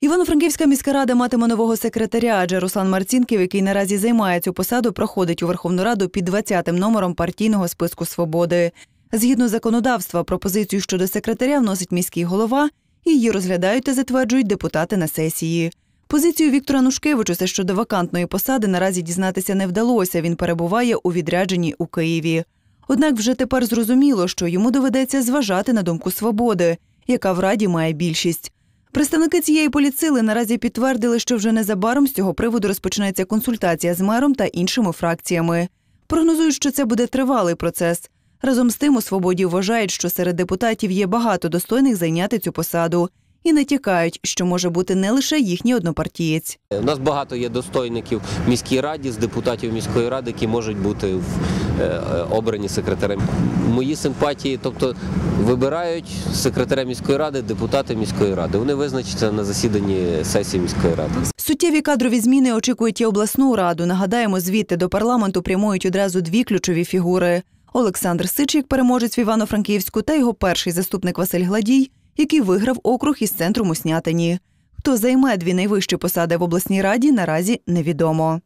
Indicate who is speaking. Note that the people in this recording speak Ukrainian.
Speaker 1: Івано-Франківська міська рада матиме нового секретаря, адже Руслан Марцінків, який наразі займає цю посаду, проходить у Верховну Раду під 20-тим номером партійного списку свободи. Згідно законодавства, пропозицію щодо секретаря вносить міський голова, і її розглядають та затверджують депутати на сесії. Позицію Віктора Нушкевичуса щодо вакантної посади наразі дізнатися не вдалося. Він перебуває у відрядженні у Києві. Однак вже тепер зрозуміло, що йому доведеться зважати на думку свободи, яка в раді має більшість. Представники цієї політсили наразі підтвердили, що вже незабаром з цього приводу розпочнеться консультація з мером та іншими фракціями. Прогнозують, що це буде тривалий процес. Разом з тим у свободі вважають, що серед депутатів є багато достойних зайняти цю посаду, і натякають, що може бути не лише їхній однопартієць.
Speaker 2: У нас багато є достойників в міській раді з депутатів міської ради, які можуть бути в, обрані секретарем. Мої симпатії, тобто вибирають секретаря міської ради, депутати міської ради. Вони визначаться на засіданні сесії міської ради.
Speaker 1: Суттєві кадрові зміни очікують і обласну раду. Нагадаємо, звідти до парламенту прямують одразу дві ключові фігури: Олександр Сичик, переможець в Івано-Франківську, та його перший заступник Василь Гладій, який виграв округ із центру Муснятині. Хто займе дві найвищі посади в обласній раді, наразі невідомо.